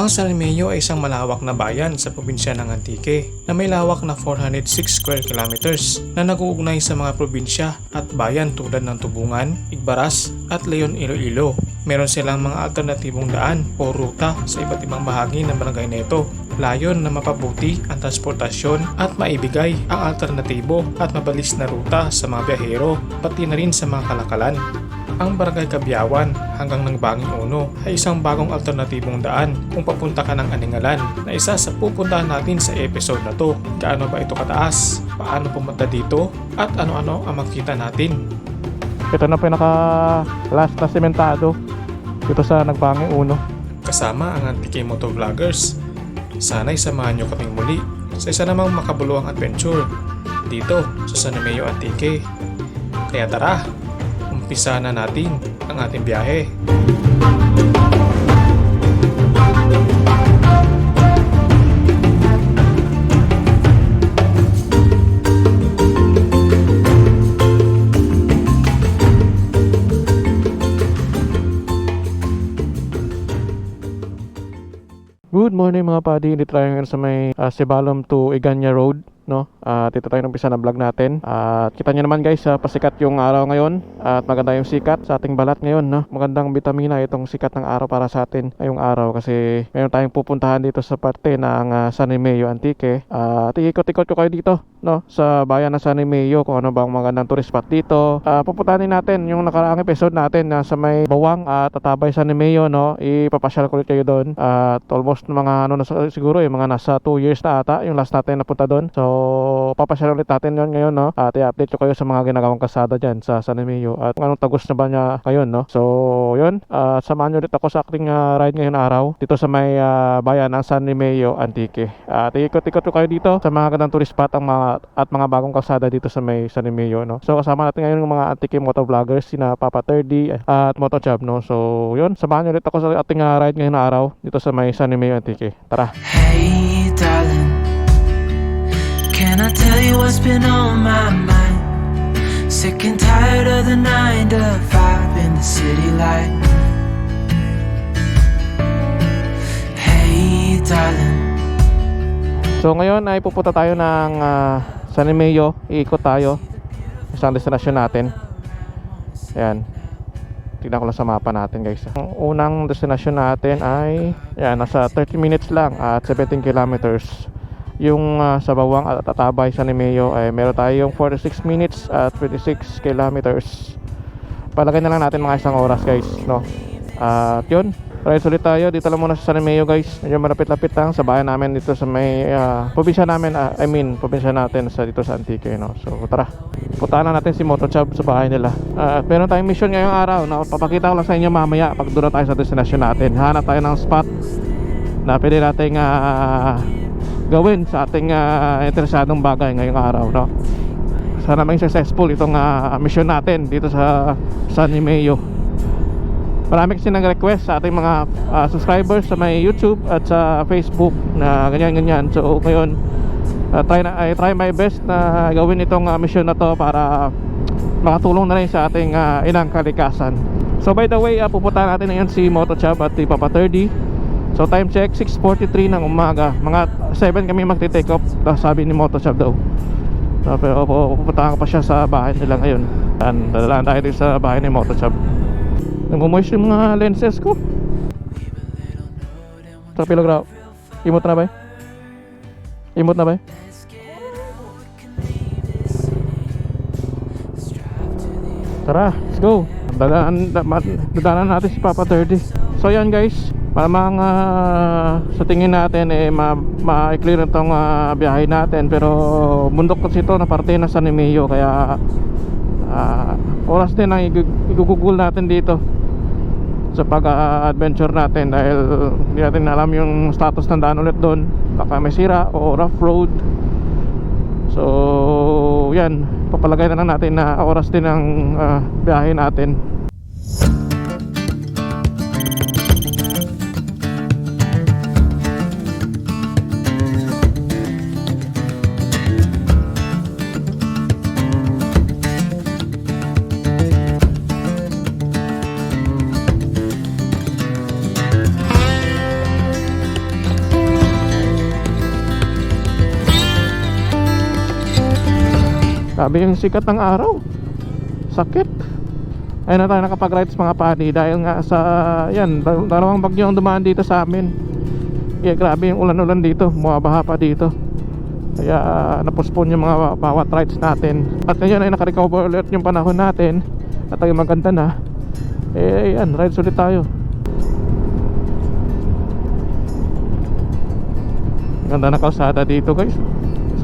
Ang San Remeo ay isang malawak na bayan sa probinsya ng Antique na may lawak na 406 square kilometers na nag-uugnay sa mga probinsya at bayan tulad ng Tubungan, Igbaras at Leon Iloilo. Meron silang mga alternatibong daan o ruta sa iba't ibang bahagi ng barangay neto. Layon na mapabuti ang transportasyon at maibigay ang alternatibo at mabilis na ruta sa mga biyahero pati na rin sa mga kalakalan. Ang Barangay Kabyawan hanggang ng Banging Uno ay isang bagong alternatibong daan kung papunta ka ng Aningalan na isa sa pupuntahan natin sa episode na to. Gaano ba ito kataas? Paano pumunta dito? At ano-ano ang makita natin? Ito na pinaka last na sementado dito sa Nagbangi Uno. Kasama ang Antique Motor Vloggers. Sana'y samahan nyo kaming muli sa isa namang makabuluhang adventure dito sa San Romeo Antique. Kaya tara, umpisa na natin ang ating biyahe. Good morning mga padi, dito tayo ngayon sa may ah, Sibalom to Iganya Road no? At dito tayo umpisa ng vlog natin. At kita nyo naman guys, ah, pasikat yung araw ngayon at maganda yung sikat sa ating balat ngayon, no? Magandang bitamina itong sikat ng araw para sa atin ngayong araw kasi meron tayong pupuntahan dito sa parte ng ah, San Emilio Antique. At ikot-ikot ko kayo dito, no? Sa bayan ng San Emilio kung ano bang magandang tourist spot dito. Ah, pupuntahan natin yung nakaraang episode natin na sa may Bawang at Tatabay San Emilio, no? Ipapasyal ko kayo doon. At almost mga ano na siguro yung mga nasa 2 years na ata yung last natin napunta doon. So papasyal ulit natin yon ngayon no? At i-update ko kayo sa mga ginagawang kasada dyan sa San Emilio. At anong tagos na ba niya ngayon no? So yun. At samahan nyo ulit ako sa aking ah, ride ngayon araw dito sa may ah, bayan ng San Emilio Antique. At ikot-ikot ko kayo dito sa mga gandang tourist spot ang mga, at mga bagong kasada dito sa may San Emilio no? So kasama natin ngayon yung mga Antique moto vloggers sina Papa 30 at Moto Chab no? So yun. Samahan nyo ulit ako sa ating ah, ride ngayon araw dito sa may San Emilio Antique. Tara. Hey. Can I tell you what's been on my mind? Sick and tired of the nine to five in the city light. Hey, darling. So ngayon ay pupunta tayo ng ah, San Emilio, iikot tayo isang destinasyon natin. Ayan. Tignan ko lang sa mapa natin guys. Ang unang destinasyon natin ay yan, nasa 30 minutes lang at 17 kilometers. Yung ah, sa Bawang at Tatabay San Emilio ay meron tayong 46 minutes at 26 kilometers. Palagay na lang natin mga isang oras guys, no? At yun, Ride ulit tayo. Dito lang muna sa San Emilio guys. Medyo malapit-lapit lang sa bayan namin dito sa may ah, probinsya namin. ah, I mean, probinsya natin sa dito sa Antique. No? So tara. Puntahan na natin si Moto Chub sa bahay nila. At meron tayong mission ngayong araw. Na papakita ko lang sa inyo mamaya pag doon tayo sa destination natin. Hanap tayo ng spot na pwede nating ah, gawin sa ating ah, interesadong bagay ngayong araw. No? Sana maging successful itong ah, mission natin dito sa San Emilio. Marami kasi nag-request sa ating mga ah, subscribers sa may YouTube at sa Facebook na ganyan-ganyan. So ngayon, ah, try na, I try my best na gawin itong ah, mission na to para makatulong na rin sa ating ah, inang kalikasan. So by the way, uh, pupunta natin ngayon si Moto Chub at Papa 30. So time check, 6.43 ng umaga. Mga 7 kami magti-take off. Tapos sabi ni Moto Chub daw. So, pero pu- pupuntahan ko pa siya sa bahay nila ngayon. And dadalaan tayo sa bahay ni Moto Chub. Nagmumoist yung mga lenses ko. Sa pilograph. Imot na ba? eh? Imot na ba? eh? Tara, let's go. Dadaan, dadaanan natin si Papa 30. So yan guys, malamang ah, sa tingin natin eh ma ma-clear itong ah, biyahe natin. Pero bundok kasi ito. Na parte ng San Emilio kaya ah, oras din ang igu- igugugol natin dito sa pag-adventure natin. Dahil hindi natin alam yung status ng daan ulit doon. Baka may sira o rough road. So yan. Papalagay na lang natin na oras din ang ah, biyahe natin Sabi yung sikat ng araw. Sakit. Ayun na tayo nakapag-ride sa mga pani dahil nga sa yan, dal- dalawang bagyo ang dumaan dito sa amin. Kaya grabe yung ulan-ulan dito, bumabaha pa dito. Kaya napospone yung mga bawat rides natin. At ngayon ay nakarecover ulit yung panahon natin. At ay maganda na. Eh yan, rides ulit tayo. Ganda na kalsada dito guys.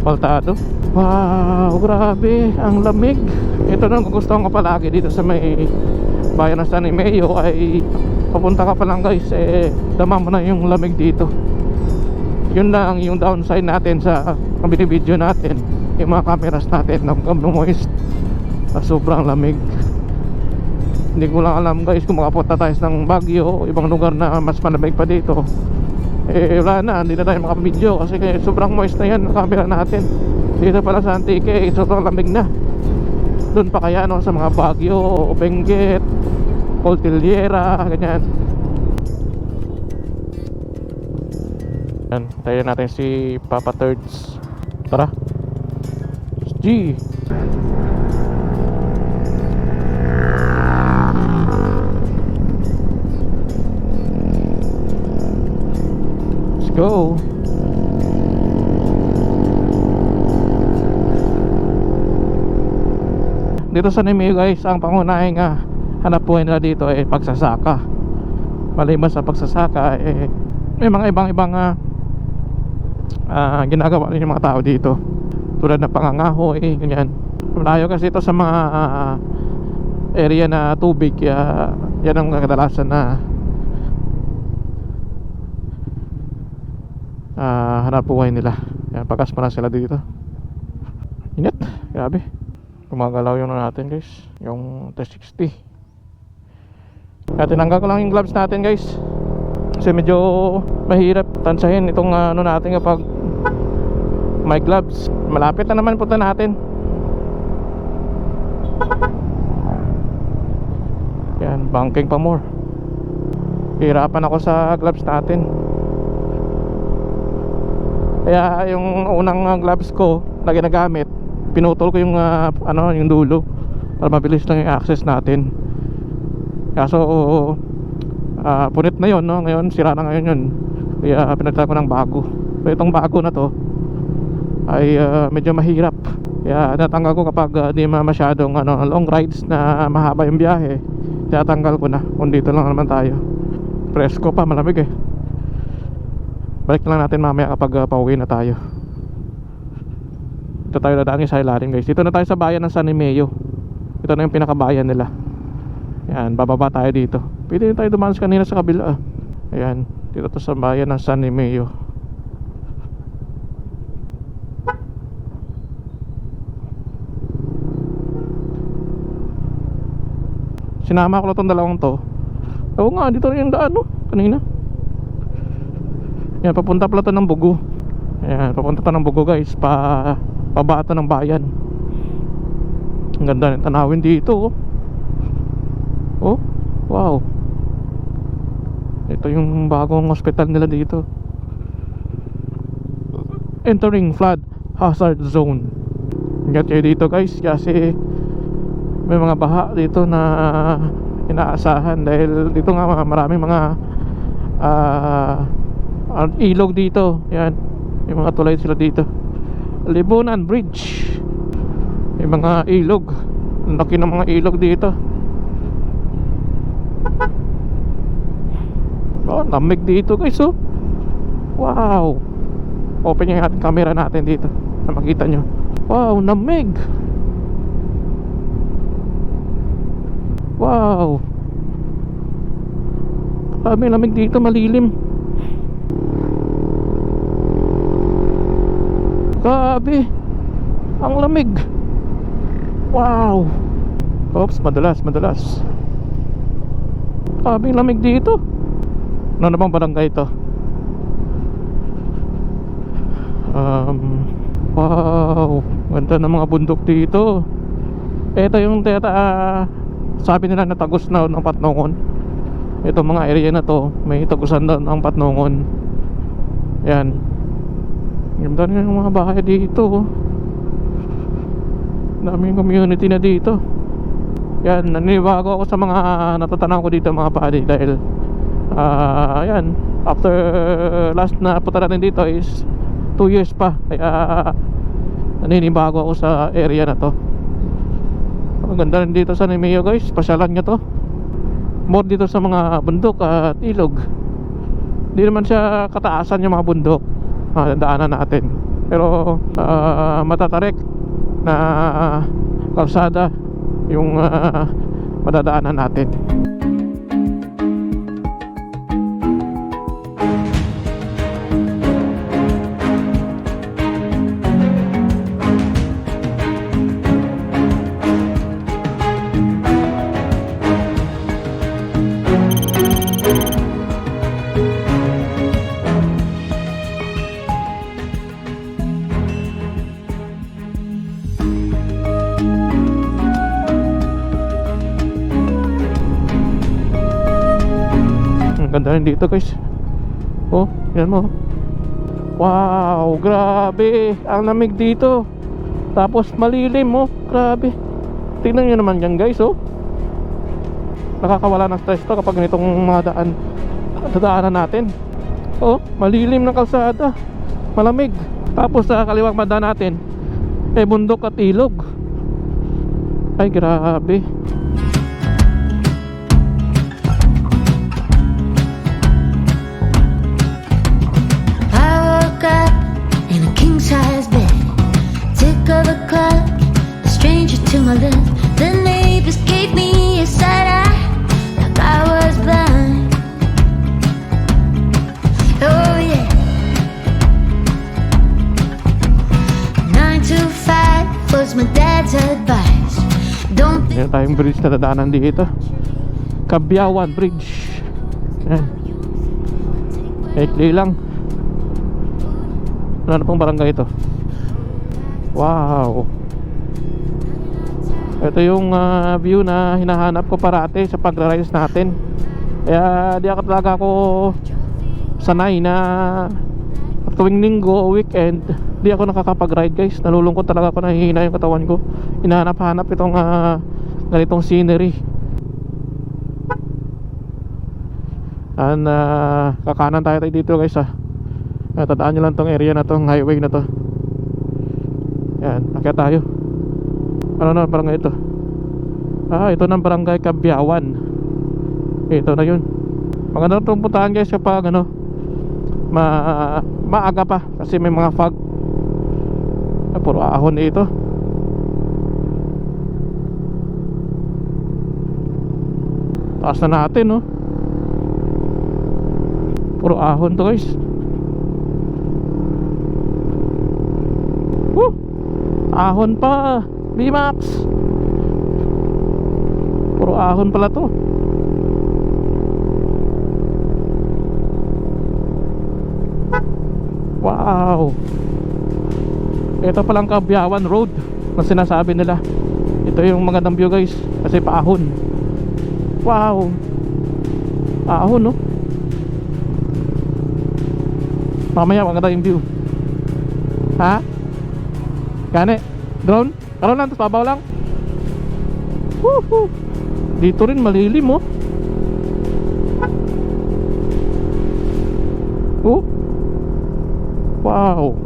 Asfaltado. Wow, grabe. Ang lamig. Ito na gugustuhan ko palagi dito sa may bayan ng San Emilio ay papunta ka pa lang guys eh dama mo na yung lamig dito. Yun lang yung downside natin sa ang binibideo natin. Yung mga cameras natin ng moist sa sobrang lamig. Hindi ko lang alam guys kung makapunta tayo ng Baguio ibang lugar na mas malamig pa dito eh wala na, hindi na tayo makapidyo kasi sobrang moist na yan ang camera natin. Dito pala sa Antique eh, sobrang lamig na. Doon pa kaya no, sa mga Baguio, Benguet Coltiliera, ganyan. Yan, tayo natin si Papa Thirds. Tara. G go. Dito sa Nemeo guys, ang pangunahing uh, hanap buhay nila dito ay pagsasaka. Maliban sa pagsasaka, eh, may mga ibang-ibang uh, uh, ginagawa rin yung mga tao dito. Tulad ng pangangahoy, ganyan. Malayo kasi ito sa mga uh, area na tubig, kaya yan ang kadalasan na ah hanap buhay nila. Yan, pagas pa na sila dito. Init, grabe. Gumagalaw yung natin guys. Yung T60 kaya tinanggal ko lang yung gloves natin guys. Kasi medyo mahirap tansahin itong ano natin kapag may gloves. Malapit na naman punta natin. Yan, banking pa more. Hirapan ako sa gloves natin kaya yung unang uh, gloves ko na ginagamit, pinutol ko yung uh, ano, yung dulo para mabilis lang yung access natin. Kaso uh, punit na yon no? Ngayon sira na ngayon yun. Kaya pinagtala ko ng bago. So itong bago na to ay uh, medyo mahirap. Kaya natanggal ko kapag uh, di ma masyadong ano, long rides na mahaba yung biyahe. Kaya tanggal ko na. Kung dito lang naman tayo. Presko pa, malamig eh. Balik na lang natin mamaya kapag uh, pauwi na tayo. Dito tayo dadaan sa ilalim guys. Dito na tayo sa bayan ng San Emilio Ito na yung pinakabayan nila. Yan, bababa tayo dito. Pwede tayo dumaan sa kanina sa kabila ah. Ayan, dito to sa bayan ng San Emilio Sinama ko lang tong dalawang to. Oo nga, dito rin yung daan no Kanina yan, papunta pala to ng Bugo. Ayan, papunta to ng Bugo guys. Pa, pabata ng bayan. Ang ganda ng tanawin dito. Oh. oh, wow. Ito yung bagong hospital nila dito. Entering flood hazard zone. Ingat kayo dito guys kasi may mga baha dito na inaasahan dahil dito nga maraming mga ah ang ilog dito. Yan. Yung mga tulay sila dito. Libunan Bridge. May mga ilog. Laki ng mga ilog dito. Oh lamig dito guys oh. Wow. Open yung ating camera natin dito na makita nyo wow lamig. Wow. Grabe lamig dito malilim Grabe. Ang lamig. Wow. Oops, madalas, madalas. Grabe lamig dito. Ano na bang barangay ito? Um, wow. Ganda ng mga bundok dito. Ito yung teta uh, Sabi nila na tagos na ng Patnongon. Ito mga area na to May tagusan daw ng Patnongon. Yan Ganda rin yung mga bahay dito oh. daming community na dito. Yan naninibago ako sa mga natatanaw ko dito mga buddy dahil ah yan. After last na punta natin dito is 2 years pa. Kaya naninibago ako sa area na to. Ang ganda rin dito sa Nemeo guys. Pasyalan nyo to. More dito sa mga bundok at ilog. Hindi naman siya kataasan yung mga bundok uh, daanan natin. Pero ah, matatarek na kalsada yung ah, madadaanan natin Rin dito guys. Oh, yan mo. Wow, grabe. Ang lamig dito. Tapos malilim oh, grabe. Tingnan nyo naman yan guys oh. Nakakawala ng stress to kapag ganitong mga daan Dadaanan natin. Oh, malilim ng kalsada. Malamig. Tapos sa kaliwang banda natin Eh bundok at ilog. Ay grabe bridge na dadaanan dito. Kabyawan Bridge. Yan Maikli lang. Ano na pong barangay ito. Wow. Ito yung ah, view na hinahanap ko parati sa pagra-rides natin. Kaya di ako talaga ako sanay na tuwing linggo weekend di ako nakakapag-ride guys. Nalulungkot talaga ako nahihina yung katawan ko. Hinahanap-hanap itong ah, ganitong scenery. And ah, kakanan tayo tayo dito guys ah. Ah, tandaan nyo lang tong area na tong highway na to. Yan akyat tayo. Ano na barangay ito. Ah ito ng barangay Kabyawan ito na yun. Maganda itong puntahan guys kapag ano ma maaga pa kasi may mga fog. Ah, puro ahon ito taas na natin no puro ahon to guys. Woo! ahon pa B-Max. Puro ahon pala to. Wow! Ito palang Kabyawan Road Na sinasabi nila. Ito yung magandang view guys Kasi paahon Wow. Ahon no? Mamaya maganda yung view. Ha? Gane? Drone? Karoon lang, tapos babaw lang. Woohoo! Dito rin malilim oh. Oh. Wow.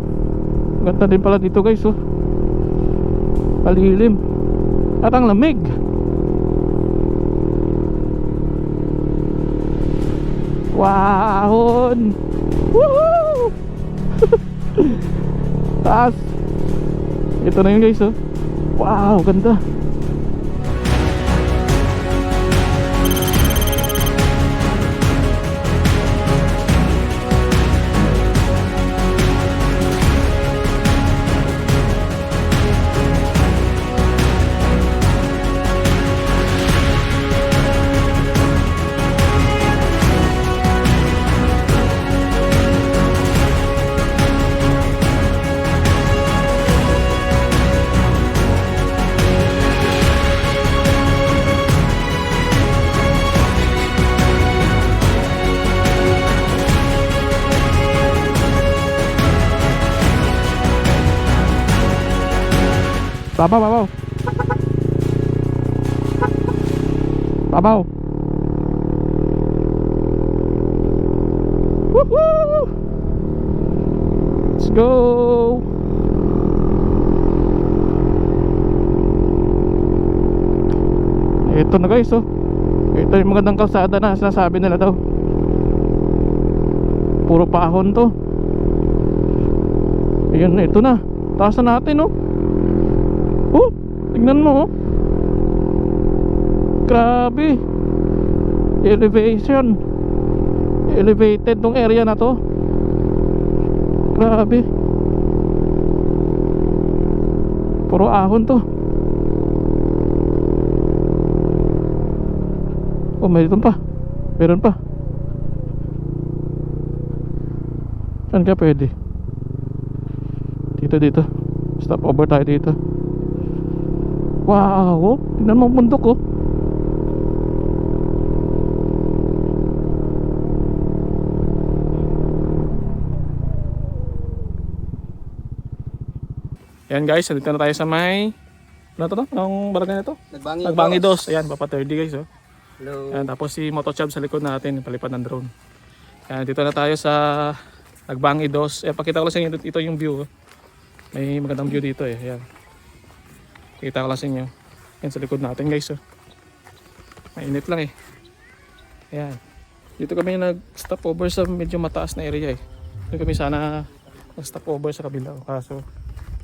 Ganda din pala dito guys oh. Palilim At ang lamig Wow Woohoo! Taas. Ito na yun guys oh. Wow ganda Babaw, babaw. Babaw. Woohoo! Let's go! Ito na guys oh. Ito yung magandang kalsada na sinasabi nila daw. Puro pahon to. Ayun, ito na. Taas na natin oh. Tingnan mo oh. Grabe. Elevation. Elevated tong area na to. Grabe. Puro ahon to. Oh, mayroon pa. Meron pa. Saan ka pwede? Dito, dito. Stop over tayo dito. Wow! Oh, tingnan mo ang bundok oh. Ayan guys, nandito na tayo sa may ano to to? Anong barangay na to? Nagbangi. Nagbangi dos. Ayan, Papa 30 guys oh. Hello. Ayan, tapos si Motochab sa likod natin, palipad ng drone. Ayan, dito na tayo sa Nagbangi dos. Eh, pakita ko lang sa inyo, ito yung view. oh. May magandang view dito eh. Ayan. Kita ko lang. Ayan, sa likod natin guys. Oh. Mainit lang eh. Ayan. Dito kami nag-stop over sa medyo mataas na area eh. Dito kami sana nag-stop over sa kabila. oh. Kaso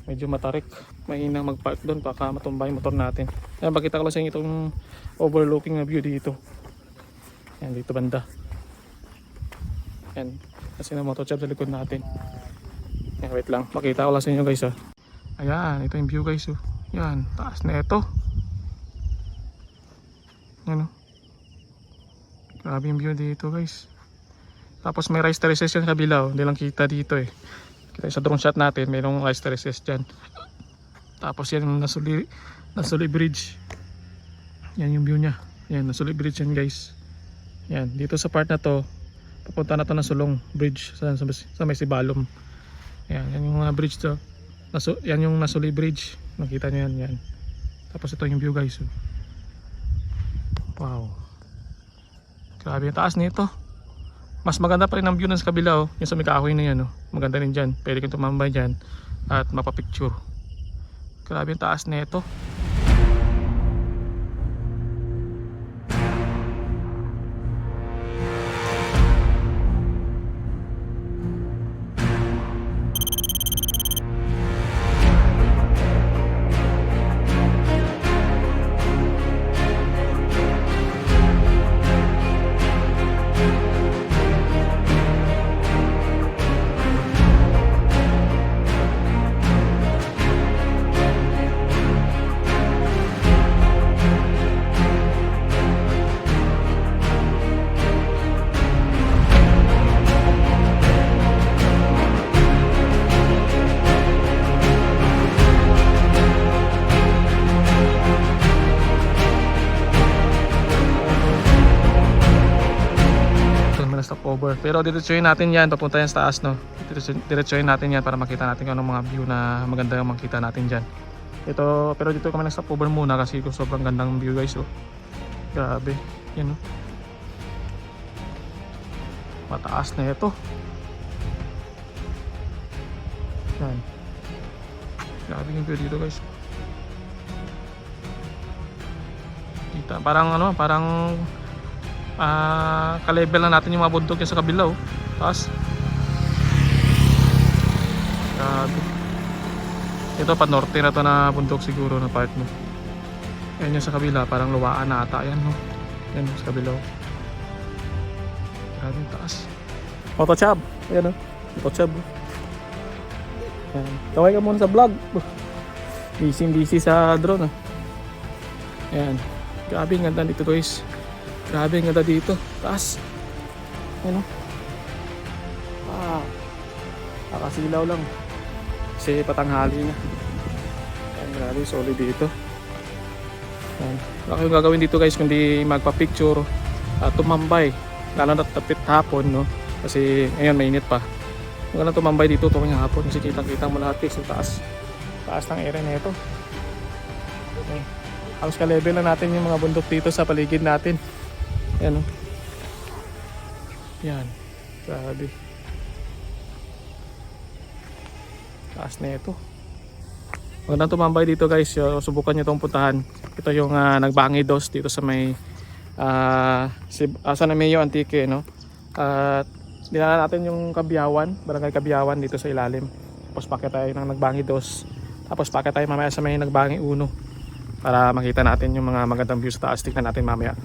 medyo matarik. Mainang mag-park doon baka matumba yung motor natin. Ayan, pakita ko lang sa inyo itong overlooking na view dito. Ayan, dito banda. Ayan, kasi na motochop sa likod natin. Ayan, wait lang. Makita ko lang sa inyo guys ah. Ayan, ito yung view guys oh. Ayan, taas na ito. Ayan oh. Grabe yung view dito guys. Tapos may rice terraces yan sa kabila oh. Hindi lang kita dito eh. Kita sa drone shot natin, mayroong rice terraces dyan. Tapos yan yung nasuli, nasuli bridge. Yan yung view niya. Yan, nasuli bridge yan guys. Yan, dito sa part na to, papunta na to ng Sulong Bridge sa, sa, sa may Sibalom. Yan, yan yung mga bridge to. Nasu, yan yung Nasuli Bridge. Nakita nyo yan, yan. Tapos ito yung view guys. Wow. Grabe yung taas nito. Mas maganda pa rin ang view ng sa kabila oh. Yung sa may na yan oh. Maganda rin dyan. Pwede kang tumambay dyan at mapapicture. Grabe yung taas nito. Over. Pero diretsuhin natin yan, papunta yan sa taas no. Diretsu- Diretsuhin natin yan para makita natin kung anong mga view na maganda yung makita natin dyan. Ito, pero dito kami nag-stop over muna kasi kung sobrang gandang view guys oh. Grabe. Yan oh. Mataas na ito. Yan. Grabe yung view dito guys. Kita, parang ano, parang ah ka-level na natin yung mga bundok yung sa kabila oh. Taas. Grabe. Ito pa norte na to na bundok siguro na part mo. Ayan yung sa kabila, parang luwaan na ata yan no. Yan sa kabila oh. Grabe taas. Motochab. Ayan oh. Motochab. oh. Ayan. Kaway ka muna sa vlog. Busy busy sa drone ah. Ayan. Grabe ang ganda dito guys. Grabe ang ganda dito. Taas. Ano? Ah. Nakasilaw lang. Kasi patanghali na. Ayan, grabe. Solid dito. Ayan. Wala kayong gagawin dito guys kundi magpa-picture at tumambay. Lalo na tapit hapon no. Kasi ngayon mainit pa. Huwag na tumambay dito tuwing hapon kasi kitang kita mo lahat guys sa taas. Taas ng area na ito. Okay. Halos ka-level na natin yung mga bundok dito sa paligid natin. Yan o. Yan. Grabe. Taas na ito. Magandang tumambay dito guys. Subukan nyo itong puntahan. Ito yung ah, nagbangi dos dito sa may uh, si, uh, San Emilio Antique. No? At dinala natin yung Kabiyawan, Barangay Kabiyawan dito sa ilalim. Tapos pakit tayo ng nagbangi dos. Tapos pakit tayo mamaya sa may nagbangi uno. Para makita natin yung mga magandang views taas. Tignan natin mamaya.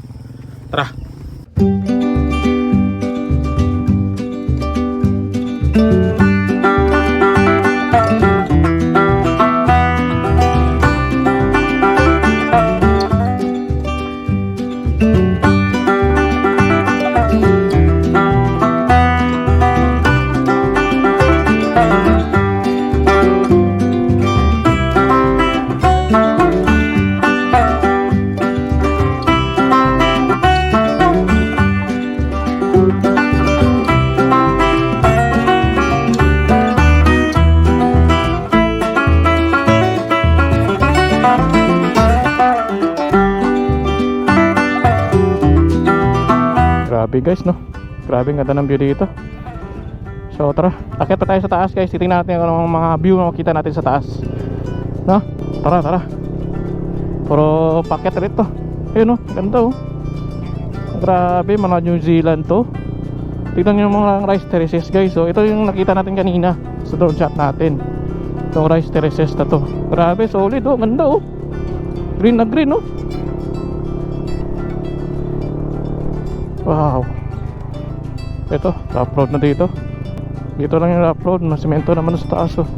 Tara! Grabe ang ganda ng view dito. So tara, akit pa tayo sa taas guys. Titingnan natin anong mga view na makita natin sa taas. No? Tara, tara. Puro paket rito. Ayun no, ganda oh. Grabe, mga New Zealand to. Tignan nyo mga rice terraces guys. So ito yung nakita natin kanina sa drone shot natin. Itong rice terraces na to. Grabe, solid oh. Ganda oh. Green na green oh. Wow. Ito, upload na dito. Dito lang yung upload, masimento naman sa taas oh.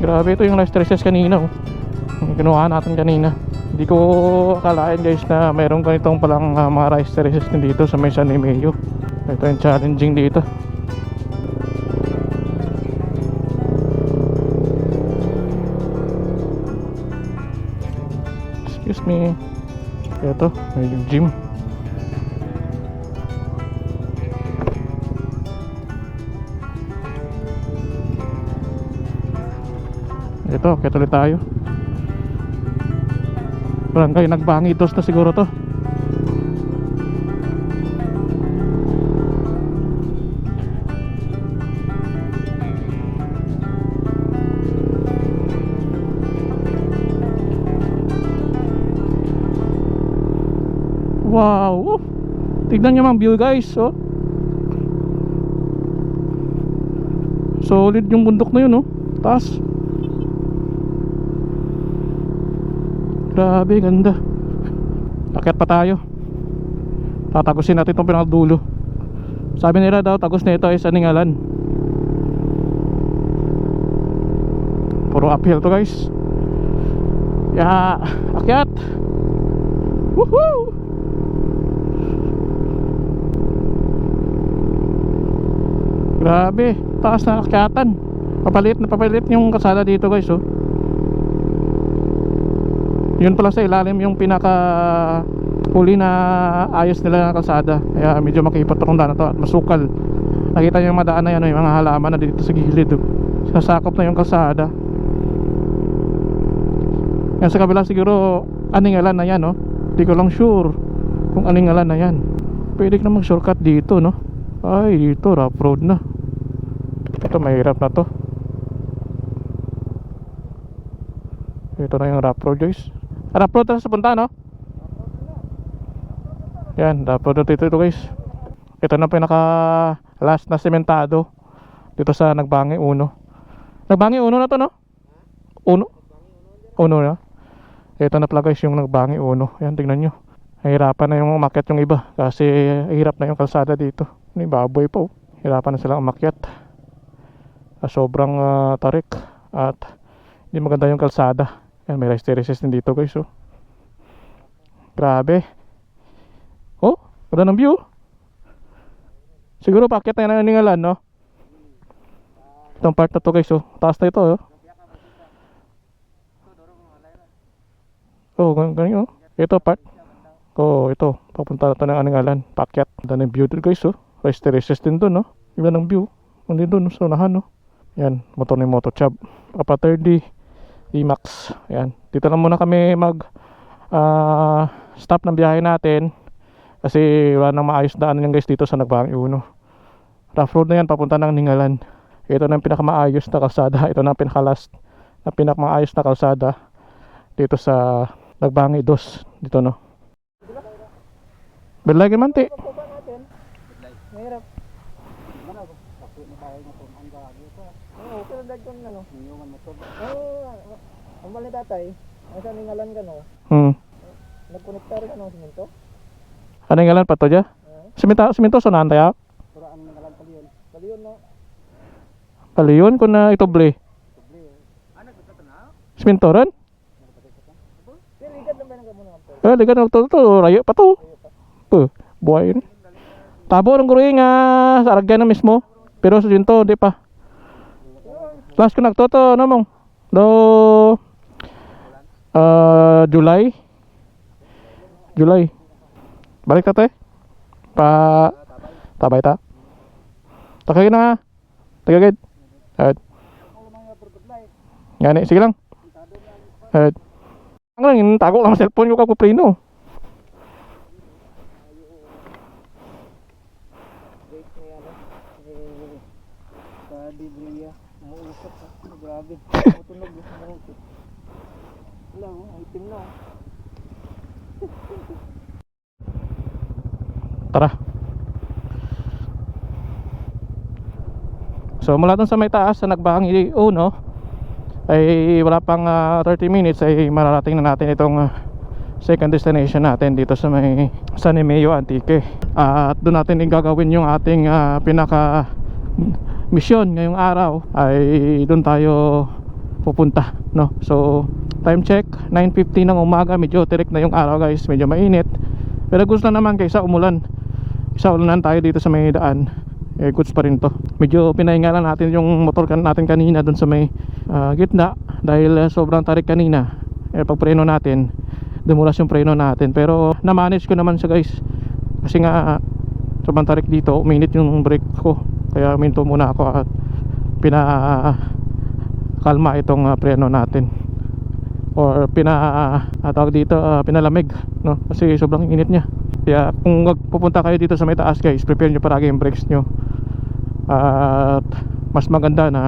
Grabe ito yung last stresses kanina oh. Yung ginawa natin kanina. Hindi ko akalain guys na mayroong ganitong palang uh, mga rice terraces dito sa may San Emilio. Ito yung challenging dito. Excuse me. Ito, may gym. Ito, kaya tuloy tayo. Barangay nagbangitos na siguro to. Wow! Oh, Tignan nyo mga view guys oh. Solid yung bundok na yun oh. Taas. Grabe, ganda. Akyat pa tayo. Tatagusin natin itong pinakadulo. Sabi nila daw, tagos na ito ay sa Ningalan. Puro uphill to guys. Ya, akyat. Woohoo! Grabe, taas na akyatan. Papalit na papalit yung kasada dito guys oh. Yun pala sa ilalim yung pinaka huli na ayos nila ng kalsada. Kaya medyo makipot itong daan to at masukal. Nakita niyo yung madaan na yan, oh, yung mga halaman na dito sa gilid. Oh. Sasakop na yung kalsada. Yan sa kabila siguro aningalan na yan, no? Hindi ko lang sure kung aningalan na yan. Pwede ka na mag-shortcut dito, no? Ay, dito, rough road na. Ito, mahirap na to. Ito na yung rough road, guys. Rough road na sa punta, no? Yan, rough road dito, ito, guys. Ito na pinaka last na sementado dito sa Nagbangi Uno. Nagbangi Uno na to, no? Uno? Uno na? Ito na pala guys yung Nagbangi Uno. Yan, tingnan nyo. Hirapan na yung umakyat yung iba kasi hirap na yung kalsada dito. May baboy po. Hirapan na silang umakyat. Ah, sobrang ah, tarik at hindi maganda yung kalsada. Yan, may rice din dito guys. Oh. Grabe. Oh, ganda ng view. Siguro paket na yan ang no? Itong part na to guys, oh. Taas na ito, oh. Oh, gan ganyan, oh. Ito part. Oh, ito. Papunta na to ng aningalan. Paket. Ganda ng view dito guys, oh. Rice terraces din doon, no? Ganda ng view. Hindi doon, sa unahan, no? Yan, motor ni Moto Chub. Papa 30. IMAX. Ayan. Dito na muna kami mag ah, stop ng biyahe natin kasi wala nang maayos daanan yan guys dito sa Nagbangi Uno. Rough road na yan papunta ng Ningalan. Ito na yung pinakamaayos na kalsada. Ito na ang pinakalast na pinakamaayos na kalsada dito sa Nagbangi 2 dito no. Belagi man ti. Ang mali tatay, nasa ningalan ka no, Hmm. nagkonekta rin ano, siminto? Ano yung ngalan pa to dya? Siminto, siminto sonahan tayo? Para ang ningalan pali yun. Pali yun no? Pali yun kung na itoble. Siminto rin? Pero ligat naman ang kamuna ang Eh, ligan na to, to, rayo pa to. Puh, buhay yun. Tabo ng guri nga sa aragyan na mismo. Pero sa to, di pa. Last ko nagtoto, ano mong? Do, ah, July. July. Balik ta te. Pa, tabay ta. Takagin na nga. Tagagid. At. Ngani, sige lang. At. Ang lang, tago lang ang cellphone ko kako prino. Sa Biblia, umuusap ha. Grabe, mutunog yung umuusap. Wala mo, ang itim na. oh. Tara. So mula dun sa may taas sa nagbangi uno ay wala pang ah, 30 minutes ay mararating na natin itong ah, second destination natin dito sa may San Emeo Antique. at doon natin igagawin yung ating ah, pinaka mission ngayong araw ay doon tayo pupunta no. So time check 9:50 ng umaga. Medyo tirik na yung araw guys. Medyo mainit. Pero gusto naman kaysa umulan. Isa ulanan tayo dito sa may daan. Eh goods pa rin to. Medyo pinahinga lang natin yung motor kan natin kanina dun sa may ah, gitna. Dahil ah, sobrang tarik kanina. Eh pag preno natin dumulas yung preno natin. Pero na-manage ko naman siya guys. Kasi nga sobrang tarik dito. Uminit yung brake ko kaya minto muna ako at pina kalma itong ah, preno natin. Or pina uh, tawag dito ah, pinalamig no? Kasi sobrang init niya. Kaya kung pupunta kayo dito sa may taas guys prepare nyo paragi yung brakes nyo at mas maganda na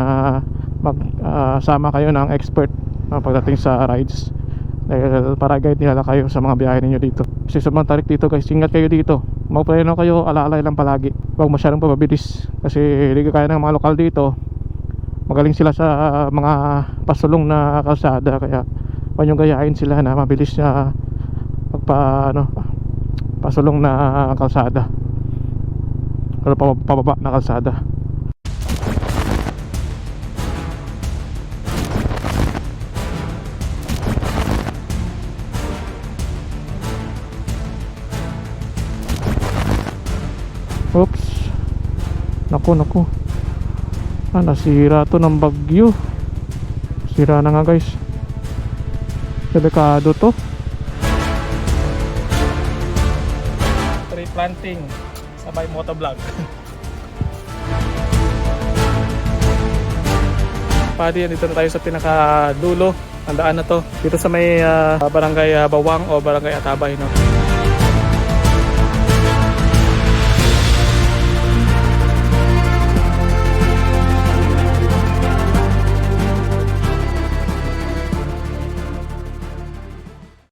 magsama kayo ng expert ah, pagdating sa rides dahil para guide nila kayo sa mga biyahe ninyo dito. Kasi sobrang tarik dito guys. Ingat kayo dito. Magpreno kayo alaalay lang palagi. Huwag masyadong pababilis kasi hindi kaya ng mga lokal dito magaling sila sa mga pasulong na kalsada. Kaya huwag nyo gayahin sila na mabilis na magpa ano pasulong na kalsada. O pa- pababa na kalsada oops. Naku naku. Ah nasira to ng bagyo. Sira na nga guys. Delikado to. Tree planting sabay motovlog. Padi, dito na tayo sa pinakadulo. Ang daan na to. Dito sa may ah, barangay ah, Bawang o barangay Atabay no